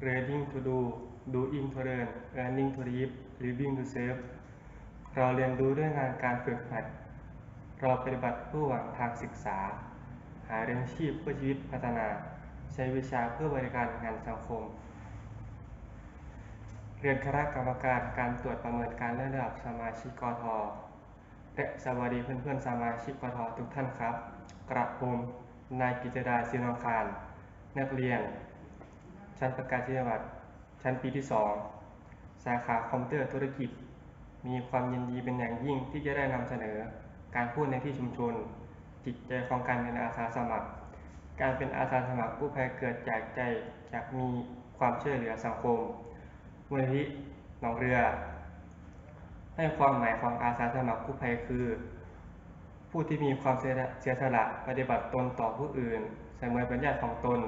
reading to do doing to learn earning to live living to serve เราเรียนรู้ด้วยงานการฝึกหัด เราปฏิบัติเพื่อหวังทางศึกษา หาเลี้ยงชีพเพื่อชีวิตพัฒนา ใช้วิชาเพื่อบริการงานสังคม เรียนคณะกรรมการการตรวจประเมินการเลื่อนระดับสมาชิกกทและสวัสดีเพื่อนๆสมาชิกกททุกท่านครับ กระผมนายกิจดาศินองคาร นักเรียน ชั้นประกาศนียบัตรชั้นปีที่ 2 สาขาคอมพิวเตอร์ธุรกิจ มีความยินดีเป็นอย่างยิ่งที่จะได้นำเสนอ การพูดในที่ชุมชน จิตใจของการเป็นอาสาสมัคร การเป็นอาสาสมัครกู้ภัยเกิดจากใจจากมีความช่วยเหลือสังคมมูลนิธิหนองเรือ ให้ความหมายของอาสาสมัครกู้ภัยคือ ผู้ที่มีความเสียสละปฏิบัติตนต่อผู้อื่นเสมือนเป็นญาติของตน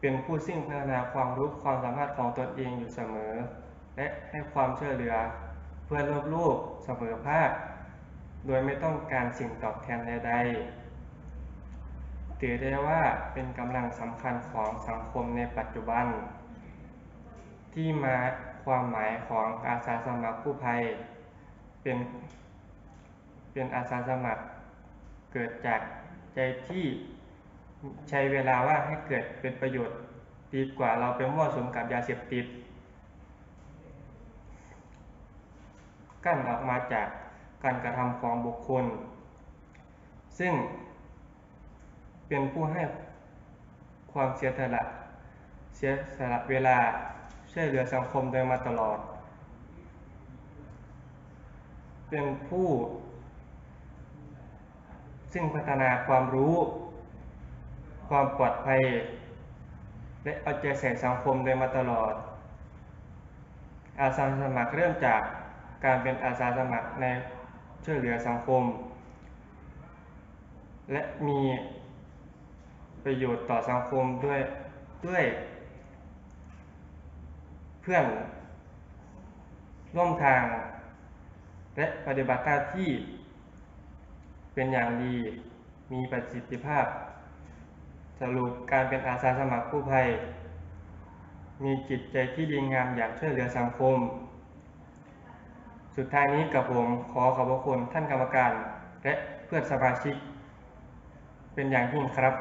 เป็นผู้ซึ่งพัฒนาความรู้ความสามารถของตนเองอยู่เสมอ และให้ความช่วยเหลือเพื่อรวบรูปเสมอภาค โดยไม่ต้องการสิ่งตอบแทนใดๆถือได้ว่าเป็นกำลังสำคัญของสังคมในปัจจุบัน ที่มาความหมายของอาสาสมัครกู้ภัย เป็นเป็นอาสาสมัครเกิดจากใจที่ ใช้เวลาว่างให้เกิดเป็นประโยชน์ดีกว่าเราไปมั่วสุมกับยาเสพติด กั้นออกมาจากการกระทำของบุคคล ซึ่งเป็นผู้ให้ความเสียสละเสียสละเวลาช่วยเหลือสังคมโดยมาตลอด เป็นผู้ ซึ่งพัฒนาความรู้ ความปลอดภัย และเอาใจใส่สังคมโดยมาตลอด อาสาสมัครเริ่มจากการเป็นอาสาสมัครในช่วยเหลือสังคม และมีประโยชน์ต่อสังคมด้วยด้วย เพื่อนร่วมทาง และปฏิบัติหน้าที่เป็นอย่างดีมีประสิทธิภาพ สรุปการเป็นอาสาสมัครกู้ภัย มีจิตใจที่ดีงามอยากช่วยเหลือสังคม สุดท้ายนี้กับผมขอขอบพระคุณท่านกรรมการและเพื่อนสมาชิก เป็นอย่างยิ่งครับ